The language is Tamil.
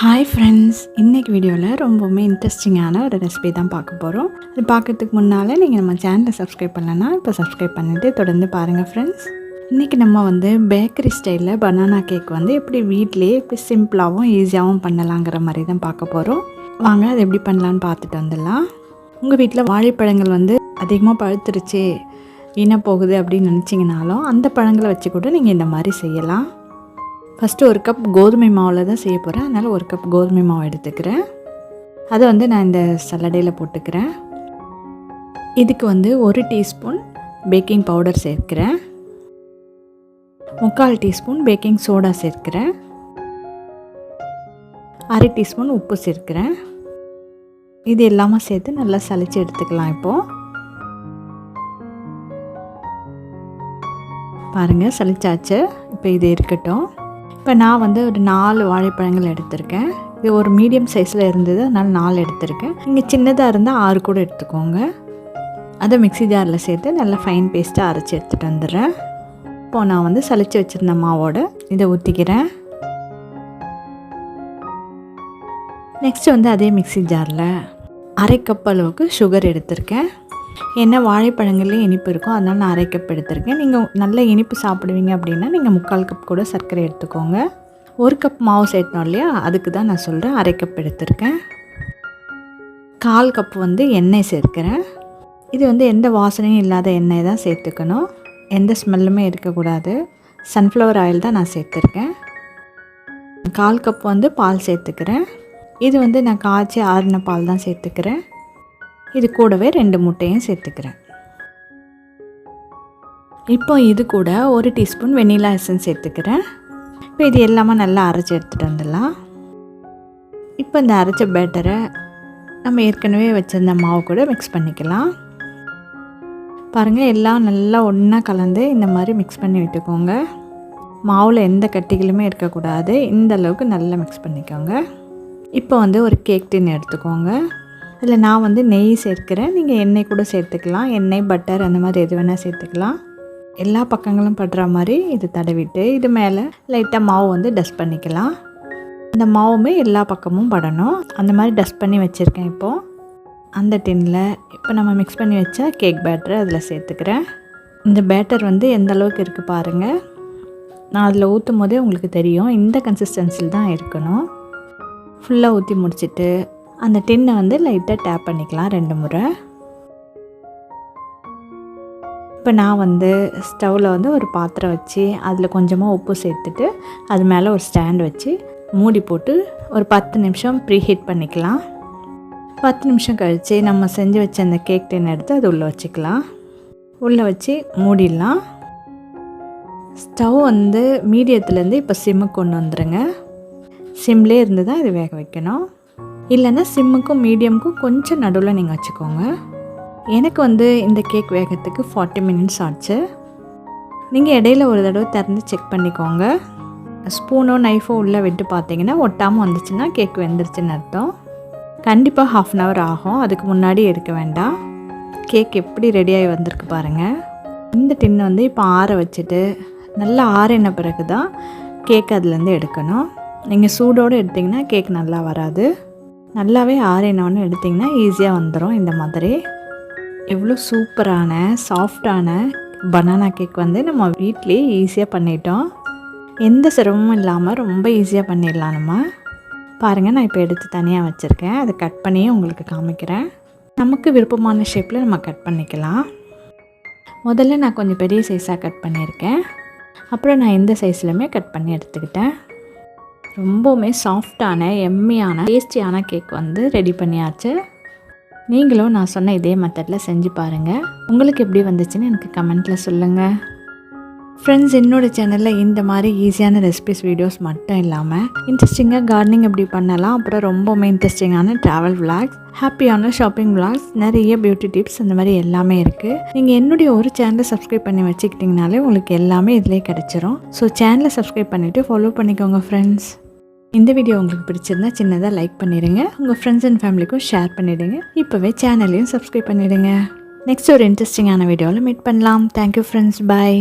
ஹாய் ஃப்ரெண்ட்ஸ் இன்றைக்கி வீடியோவில் ரொம்பவுமே இன்ட்ரெஸ்டிங்கான ஒரு ரெசிபி தான் பார்க்க போகிறோம் அது பார்க்கறதுக்கு முன்னால் நீங்கள் நம்ம சேனலை சப்ஸ்கிரைப் பண்ணலன்னா இப்போ சப்ஸ்கிரைப் பண்ணிவிட்டு தொடர்ந்து பாருங்கள் ஃப்ரெண்ட்ஸ் இன்றைக்கி நம்ம வந்து பேக்கரி ஸ்டைலில் பனானா கேக் வந்து எப்படி வீட்லேயே எப்படி சிம்பிளாகவும் ஈஸியாகவும் பண்ணலாங்கிற மாதிரி தான் பார்க்க போகிறோம் வாங்க அது எப்படி பண்ணலான்னு பார்த்துட்டு வந்துடலாம். உங்கள் வீட்டில் வாழைப்பழங்கள் வந்து அதிகமாக பழுத்துருச்சு வீணாக போகுது அப்படின்னு நினச்சிங்கனாலும் அந்த பழங்களை வச்சு கூட நீங்கள் இந்த மாதிரி செய்யலாம். ஃபஸ்ட்டு ஒரு கப் கோதுமை மாவில் தான் செய்ய போகிறேன் அதனால் ஒரு கப் கோதுமை மாவு எடுத்துக்கிறேன். அதை வந்து நான் இந்த சல்லடையில் போட்டுக்கிறேன். இதுக்கு வந்து ஒரு டீஸ்பூன் பேக்கிங் பவுடர் சேர்க்கிறேன். முக்கால் டீஸ்பூன் பேக்கிங் சோடா சேர்க்கிறேன். அரை டீஸ்பூன் உப்பு சேர்க்கிறேன். இது எல்லாமே சேர்த்து நல்லா சளிச்சு எடுத்துக்கலாம் இப்போது பாருங்கள் சளிச்சாச்சு. இப்போ இது இருக்கட்டும். இப்போ நான் வந்து ஒரு நாலு வாழைப்பழங்கள் எடுத்திருக்கேன். இது ஒரு மீடியம் சைஸில் இருந்தது அதனால் நாலு எடுத்திருக்கேன். நீங்கள் சின்னதாக இருந்தால் ஆறு கூட எடுத்துக்கோங்க. அதை மிக்ஸி ஜாரில் சேர்த்து நல்லா ஃபைன் பேஸ்ட்டாக அரைச்சி எடுத்துகிட்டு வந்துடுறேன். இப்போது நான் வந்து சளிச்சு வச்சுருந்த மாவோட இதை ஊற்றிக்கிறேன் நெக்ஸ்ட் வந்து அதே மிக்ஸி ஜாரில் அரை கப் அளவுக்கு சுகர் எடுத்திருக்கேன். ஏன்னா வாழைப்பழங்கள்லேயும் இனிப்பு இருக்கும் அதனால் நான் அரை கப் எடுத்திருக்கேன் நீங்கள் நல்ல இனிப்பு சாப்பிடுவீங்க அப்படின்னா நீங்கள் முக்கால் கப் கூட சர்க்கரை எடுத்துக்கோங்க. ஒரு கப் மாவு சேர்த்தோம் இல்லையா? அதுக்கு தான் நான் சொல்கிறேன் அரை கப் எடுத்திருக்கேன் கால் கப் வந்து எண்ணெய் சேர்க்கிறேன். இது வந்து எந்த வாசனையும் இல்லாத எண்ணெய் தான் சேர்த்துக்கணும். எந்த ஸ்மெல்லுமே இருக்கக்கூடாது. சன்ஃப்ளவர் ஆயில் தான் நான் சேர்த்துருக்கேன். கால் கப் வந்து பால் சேர்த்துக்கிறேன். இது வந்து நான் காய்ச்சி ஆறின பால் தான் சேர்த்துக்கிறேன். இது கூடவே ரெண்டு முட்டையும் சேர்த்துக்கிறேன். இப்போ இது கூட ஒரு டீஸ்பூன் வெனிலா எசன்ஸ் சேர்த்துக்கிறேன். இப்போ இது எல்லாமே நல்லா அரைச்சி எடுத்துகிட்டு வந்துடலாம். இப்போ இந்த அரைச்ச பேட்டரை நம்ம ஏற்கனவே வச்சுருந்த மாவு கூட மிக்ஸ் பண்ணிக்கலாம். பாருங்கள் எல்லாம் நல்லா ஒன்றா கலந்து இந்த மாதிரி மிக்ஸ் பண்ணி விட்டுக்கோங்க. மாவில் எந்த கட்டிகளுமே இருக்கக்கூடாது. இந்த அளவுக்கு நல்லா மிக்ஸ் பண்ணிக்கோங்க. இப்போ வந்து ஒரு கேக் டின் எடுத்துக்கோங்க. இதில் நான் வந்து நெய் சேர்க்கிறேன். நீங்கள் எண்ணெய் கூட சேர்த்துக்கலாம். எண்ணெய் பட்டர் அந்த மாதிரி எது வேணால் சேர்த்துக்கலாம். எல்லா பக்கங்களும் படுற மாதிரி இது தடவிட்டு இது மேலே லைட்டாக மாவு வந்து டஸ்ட் பண்ணிக்கலாம். அந்த மாவுமே எல்லா பக்கமும் படணும். அந்த மாதிரி டஸ்ட் பண்ணி வச்சுருக்கேன் இப்போது அந்த டின்னில் இப்போ நம்ம மிக்ஸ் பண்ணி வச்ச கேக் பேட்டரை அதில் சேர்த்துக்கிறேன். இந்த பேட்டர் வந்து எந்த அளவுக்கு இருக்குது பாருங்கள் நான் அதில் ஊற்றும் போதே உங்களுக்கு தெரியும். இந்த கன்சிஸ்டன்சியில் தான் இருக்கணும். ஃபுல்லாக ஊற்றி முடிச்சுட்டு அந்த டின்னை வந்து லைட்டாக டேப் பண்ணிக்கலாம் ரெண்டு முறை. இப்போ நான் வந்து ஸ்டவ்வில் வந்து ஒரு பாத்திரம் வச்சு அதில் கொஞ்சமாக உப்பு சேர்த்துட்டு அது மேலே ஒரு ஸ்டாண்ட் வச்சு மூடி போட்டு ஒரு பத்து நிமிஷம் ப்ரீ ஹீட் பண்ணிக்கலாம். பத்து நிமிஷம் கழித்து நம்ம செஞ்சு வச்ச அந்த கேக் டின் எடுத்து அது உள்ளே வச்சுக்கலாம். உள்ளே வச்சு மூடிடலாம். ஸ்டவ் வந்து மீடியத்துலேருந்து இப்போ சிம்முக்கு கொண்டு வந்துடுங்க சிம்லேயே இருந்து தான் இது வேக வைக்கணும். இல்லைன்னா சிம்முக்கும் மீடியமுக்கும் கொஞ்சம் நடுவில் நீங்கள் வச்சுக்கோங்க. எனக்கு வந்து இந்த கேக் வேகத்துக்கு ஃபார்ட்டி மினிட்ஸ் ஆச்சு. நீங்கள் இடையில ஒரு தடவை திறந்து செக் பண்ணிக்கோங்க. ஸ்பூனோ நைஃபோ உள்ளே விட்டு பார்த்தீங்கன்னா ஒட்டாமல் வந்துச்சுன்னா கேக் வெந்துருச்சுன்னு அர்த்தம். கண்டிப்பாக ஹாஃப் அன் ஹவர் ஆகும். அதுக்கு முன்னாடி எடுக்க வேண்டாம். கேக் எப்படி ரெடியாகி வந்திருக்கு பாருங்கள் இந்த டின்னு வந்து இப்போ ஆற வச்சுட்டு நல்லா ஆறின பிறகு தான் கேக் அதுலேருந்து எடுக்கணும். நீங்கள் சூடோடு எடுத்திங்கன்னா கேக் நல்லா வராது. நல்லாவே ஆறினோன்னு எடுத்திங்கன்னா ஈஸியாக வந்துடும் இந்த மாதிரி. எவ்வளோ சூப்பரான சாஃப்டான பனானா கேக் வந்து நம்ம வீட்லேயே ஈஸியாக பண்ணிட்டோம். எந்த சிரமமும் இல்லாமல் ரொம்ப ஈஸியாக பண்ணிடலாம் நம்ம. பாருங்கள் நான் இப்போ எடுத்து தனியாக வச்சுருக்கேன். அதை கட் பண்ணியே உங்களுக்கு காமிக்கிறேன். நமக்கு விருப்பமான ஷேப்பில் நம்ம கட் பண்ணிக்கலாம். முதல்ல நான் கொஞ்சம் பெரிய சைஸாக கட் பண்ணியிருக்கேன். அப்புறம் நான் எந்த சைஸ்லையுமே கட் பண்ணி எடுத்துக்கிட்டேன். ரொம்பவுமே சாஃப்டான எம்மியான டேஸ்டியான கேக் வந்து ரெடி பண்ணியாச்சு. நீங்களும் நான் சொன்ன இதே மெத்தடில் செஞ்சு பாருங்கள் உங்களுக்கு எப்படி வந்துச்சுன்னு எனக்கு கமெண்ட்டில் சொல்லுங்கள் ஃப்ரெண்ட்ஸ் என்னோட சேனலில் இந்த மாதிரி ஈஸியான ரெசிபிஸ் வீடியோஸ் மட்டும் இல்லாமல் இன்ட்ரெஸ்டிங்காக கார்டனிங் எப்படி பண்ணலாம் அப்புறம் ரொம்பவுமே இன்ட்ரெஸ்டிங்கான ட்ராவல் விளாக்ஸ் ஹாப்பியான ஷாப்பிங் விளாக்ஸ் நிறைய பியூட்டி டிப்ஸ் அந்த மாதிரி எல்லாமே இருக்குது நீங்கள் என்னுடைய ஒரு சேனலை சப்ஸ்கிரைப் பண்ணி வச்சுக்கிட்டிங்கனாலே உங்களுக்கு எல்லாமே இதிலே கிடச்சிரும். ஸோ சேனலை சப்ஸ்கிரைப் பண்ணிவிட்டு ஃபாலோ பண்ணிக்கோங்க ஃப்ரெண்ட்ஸ் இந்த வீடியோ உங்களுக்கு பிடிச்சிருந்தா சின்னதாக லைக் பண்ணிடுங்க. உங்கள் ஃப்ரெண்ட்ஸ் அண்ட் ஃபேமிலிக்கும் ஷேர் பண்ணிவிடுங்க இப்போவே சேனலையும் சப்ஸ்கிரைப் பண்ணிவிடுங்க நெக்ஸ்ட் ஒரு இன்ட்ரெஸ்டிங்கான வீடியோவில் மீட் பண்ணலாம். Thank you friends bye